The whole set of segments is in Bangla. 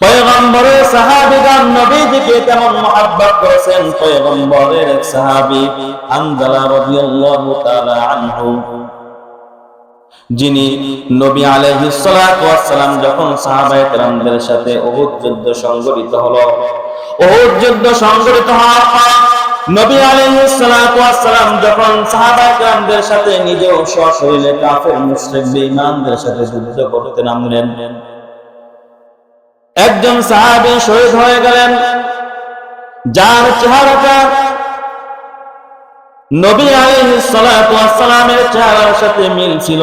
পয়গম্বরের সাহাবীগণ নবীজিকে কেমন মহব্বত করেছেন, পয়গম্বরের তাআলা আনহু, যিনি নবী যখন সাহাবায়ে কেরামদের সাথে উহুদ যুদ্ধ সংঘটিত হলো, উহুদ যুদ্ধ সংঘটিত হওয়ার পর নবী আলাইহিস যখন সাহাবায়ে কেরামদের সাথে নিজেও সশরীরে কাফের, মুশরিক, বেঈমানদের সাথে যুদ্ধ করতে নামলেন। একজন সাহাবী শহীদ হয়ে গেলেন। যার চেহারাটা নবী সালামের চেহারার সাথে মিল ছিল।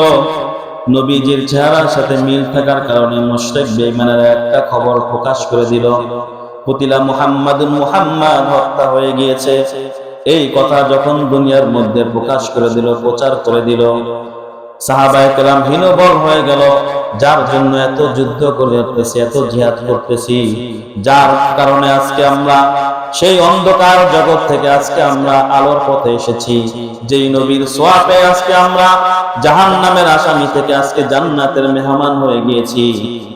নবীজির চেহারার সাথে মিল থাকার কারণে মুশরিক বেঈমানেরা একটা খবর প্রকাশ করে দিল। পুতিলা মুহাম্মাদুন মুহাম্মাদ হত্যা হয়ে গিয়েছে। এই কথা যখন দুনিয়ার মধ্যে প্রকাশ করে দিল, প্রচার করে দিল। সাহাবায়ে কেরাম হীনবল হয়ে গেল। যার জন্য এত যুদ্ধ করে এত জিহাদ করতেছি। যার কারণে আজকে আমরা সেই অন্ধকার জগৎ থেকে আজকে আমরা আলোর পথে এসেছি। যেই নবীর সোয়াপে আজকে আমরা জাহান নামের আসামি থেকে আজকে জান্নাতের মেহমান হয়ে গিয়েছি।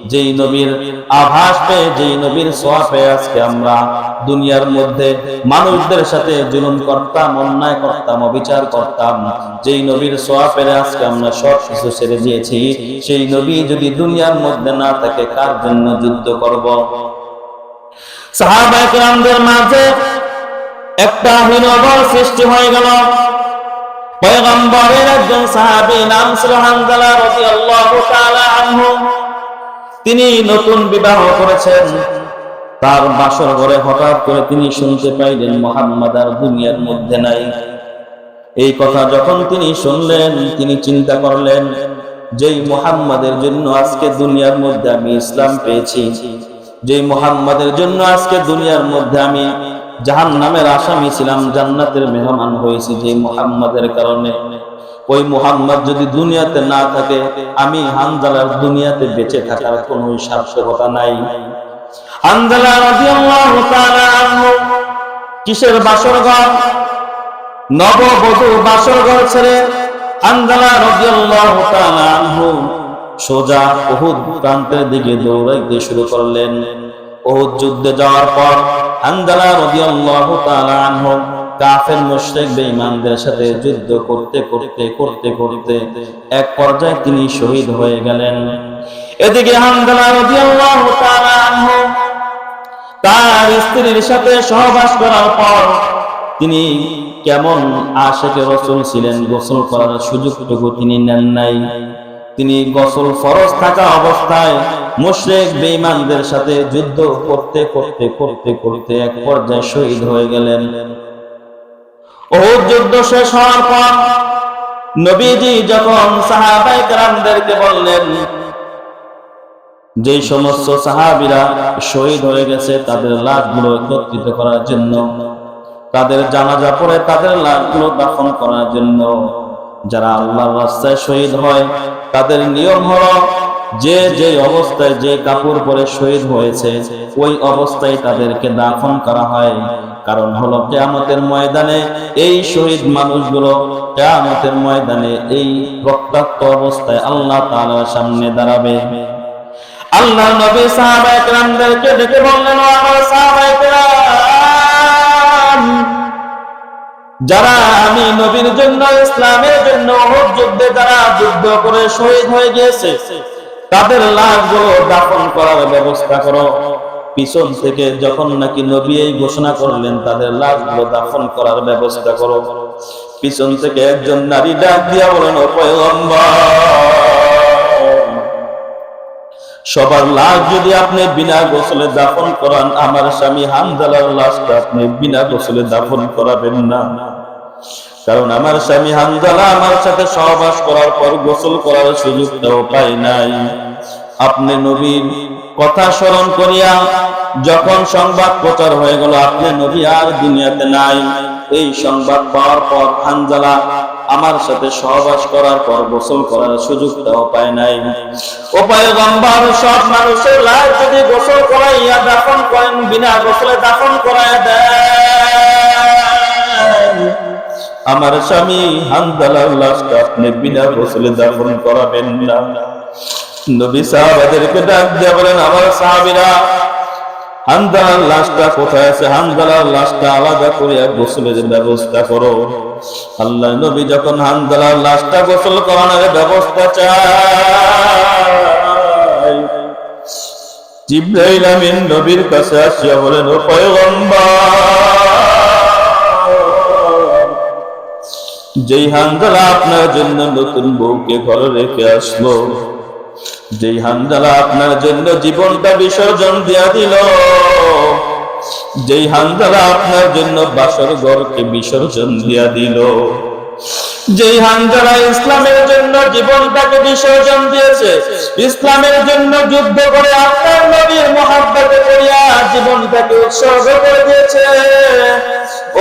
যেই নবীর আভাস পেয়ে, যেই নবীর সোয়াপে আজকে আমরা দুনিয়ার মধ্যে মানুষদের সাথে জুলুম করতাম, অন্যায় করতাম, অবিচার করতাম। যেই নবীর সোয়াপের আজকে আমরা সব কিছু ছেড়ে দিয়েছি। সেই নবী যদি দুনিয়ার মধ্যে না থাকে, কার জন্য যুদ্ধ করব? মাঝে একটা হীনবল সৃষ্টি হয়ে গেল। পয়গম্বরের একজন সাহাবী, নাম ছিল হানজালা তিনি নতুন বিবাহ করেছেন। তার বাসর ঘরে হঠাৎ করে তিনি শুনতে পাইলেন, মোহাম্মদ আর দুনিয়ার মধ্যে নাই। এই কথা যখন তিনি শুনলেন, তিনি চিন্তা করলেন, যেই মোহাম্মদের জন্য আজকে দুনিয়ার মধ্যে আমি ইসলাম পেয়েছি যেই মোহাম্মদের জন্য আজকে দুনিয়ার মধ্যে আমি জাহান নামের আসামি ছিলাম, জান্নাতের মেহমান হয়েছি যে মোহাম্মদের কারণে। ওই মোহাম্মদ যদি দুনিয়াতে না থাকে, আমি হানজালার দুনিয়াতে বেঁচে থাকার কোনো সার্থকতা নাই। কিসের বাসর ঘর নববধূ বাসর ঘর ছেড়ে তাআলা আনহু সোজা উহুদ প্রান্তের দিকে দৌড়াইতে শুরু করলেন। উহুদ যুদ্ধে যাওয়ার পর হানজালা রাদিয়াল্লাহু তাআলা আনহু কাফের মুশরিক বেঈমানদের সাথে যুদ্ধ করতে করতে করতে করতে এক পর্যায়ে তিনি শহীদ হয়ে গেলেন। এদিকে হানজালা রাদিয়াল্লাহু তাআলা আনহু তার স্ত্রীর সাথে সহবাস করার পর তিনি কেমন আশেকে রসুল ছিলেন গোসল করার সুযোগটুকু তিনি নেন নাই। তিনি গসল ফরজ থাকা অবস্থায় মুশরেক বেঈমানদের সাথে যুদ্ধ করতে করতে করতে করতে এক পর্যায়ে শহীদ হয়ে গেলেন। যুদ্ধ শেষ হওয়ার পর নবীজি যখন সাহাবাই বললেন যে সমস্ত সাহাবিরা শহীদ হয়ে গেছে, তাদের লাশগুলো একত্রিত করার জন্য, তাদের জানাজা পরে তাদের লাশগুলো দাফন করার জন্য যারা আল্লাহর রাস্তায় শহীদ হয়, তাদের নিয়ম হলো যে যে অবস্থায় যে কাপড় পরে শহীদ হয়েছে, ওই অবস্থায় তাদেরকে দাফন করা হয়। কারণ হলো কেয়ামতের ময়দানে এই শহীদ মানুষগুলো কেয়ামতের ময়দানে এই রক্তাক্ত অবস্থায় আল্লাহ তাআলার সামনে দাঁড়াবে। আল্লাহ নবী সাহাবায়ে কেরামদেরকে ডেকে বললেন আমার যারা আমি নবীর জন্য, ইসলামের জন্য যুদ্ধে যারা যুদ্ধ করে শহীদ হয়ে গিয়েছে, তাদের লাশগুলো দাফন করার ব্যবস্থা করো। পিছন থেকে যখন নাকি নবী এই ঘোষণা করলেন, তাদের লাশগুলো দাফন করার ব্যবস্থা করো। পিছন থেকে একজন নারী ডাক দিয়া বলেন সবার লাশ যদি আপনি বিনা গোসলে দাফন করান, আমার স্বামী হামজালার লাশটা আপনি বিনা গোসলে দাফন করাবেন না। কারণ আমার স্বামী হামজালা আমার সাথে সহবাস করার পর গোসল করার সুযোগটাও পায় নাই। আপনি নবীর কথা স্মরণ করিয়া যখন সংবাদ প্রচার হয়ে গেল, আপনি নবী আর দুনিয়াতে নাই। এই সংবাদ পাওয়ার পর হানজালা আমার সাথে সহবাস করার পর গোসল করার সুযোগ সুযোগটাও পায় নাই। উপায় পয়গম্বর, সব মানুষের লাশ যদি গোসল করাইয়া দাফন করেন, বিনা গোসলে দাফন করাইয়া দেন। আমার স্বামী হানজালার লাশটা আপনি বিনা গোসলে দাফন করাবেন না। নবী সাহাবাদেরকে ডাক দিয়ে বলেন, আমার সাহাবীরা হানজালার লাশটা কোথায় আছে? হানজালার লাশটা আলাদা করে গোসলের ব্যবস্থা করো। আল্লাহ নবী যখন হানজালার লাশটা গোসল করানোর ব্যবস্থা চায়, জিব্রাইল আমিন নবীর কাছে আসিয়া বলেন, ও পয়গম্বর যেই হানজালা আপনার জন্য নতুন বউকে ঘরে রেখে আসলো, যেই হানজালা আপনার জন্য জীবনটা বিসর্জন দিয়া দিল, যেই হানজালা আপনার জন্য বাসর ঘরকে বিসর্জন দিয়া দিল, যেই হানজালা ইসলামের জন্য জীবনটাকে বিসর্জন দিয়েছে, ইসলামের জন্য যুদ্ধ করে আপনার নবীর মহাব্বতে করিয়া জীবনটাকে উৎসর্গ করে দিয়েছে।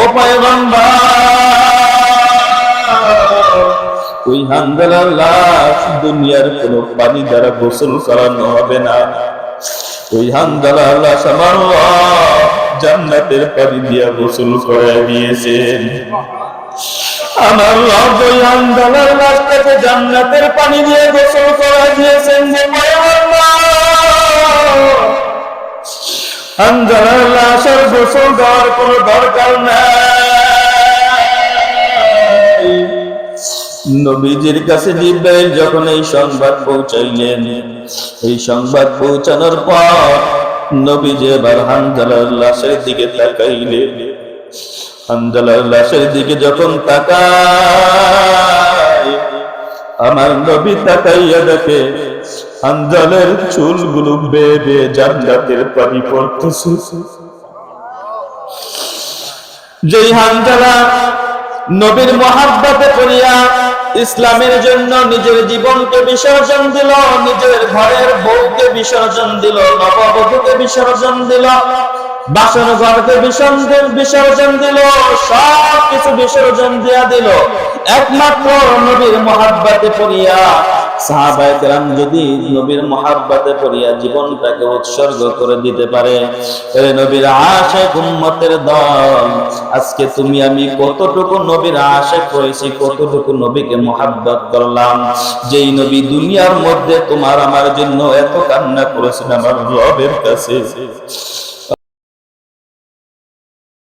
ও পয়গম্বর! ওই হানজালার লাশ দুনিয়ার কোনো পানি দ্বারা গোসল করানো হবে না। ওই হানজালার লাশ আমার জান্নাতের পানি দিয়া গোসল করে দিয়েছেন। আমার রব ওই হানজালার লাশটাকে জান্নাতের পানি দিয়ে গোসল করে দিয়েছেন যে হানজালার লাশের গোসল দেওয়ার কোনো দরকার নাই। নবীজির কাছে জিব্রাইল যখন এই সংবাদ পৌঁছাইলেন, এই সংবাদ পৌঁছানোর পর নবীজি এবার হানজালার লাশের দিকে তাকাইলেন। হানজালার লাশের দিকে যখন তাকায়, আমার নবী তাকাইয়া দেখে হানজালের চুলগুলো বেয়ে বেয়ে জান্নাতের পানি পড়তেছে। যেই হানজালা নবীর মহাব্বতে করিয়া ইসলামের জন্য নিজের জীবনকে বিসর্জন দিল, নিজের ঘরের বউকে বিসর্জন দিল, নববধূকে বিসর্জন দিল বাসন ঘরকে বিসর্জন বিসর্জন দিল সব কিছু বিসর্জন দিয়া দিল। একমাত্র নবীর মহাব্বাতে পড়িয়া সাহাবায়ে যদি নবীর মহাব্বতে পড়িয়া জীবনটাকে উৎসর্গ করে দিতে পারে নবীর আশেক উম্মতের দল, আজকে তুমি আমি কতটুকু নবীর আশেক হয়েছি, কতটুকু নবীকে মহাব্বত করলাম। যেই নবী দুনিয়ার মধ্যে তোমার আমার জন্য এত কান্না করেছেন, আমার রবের কাছে।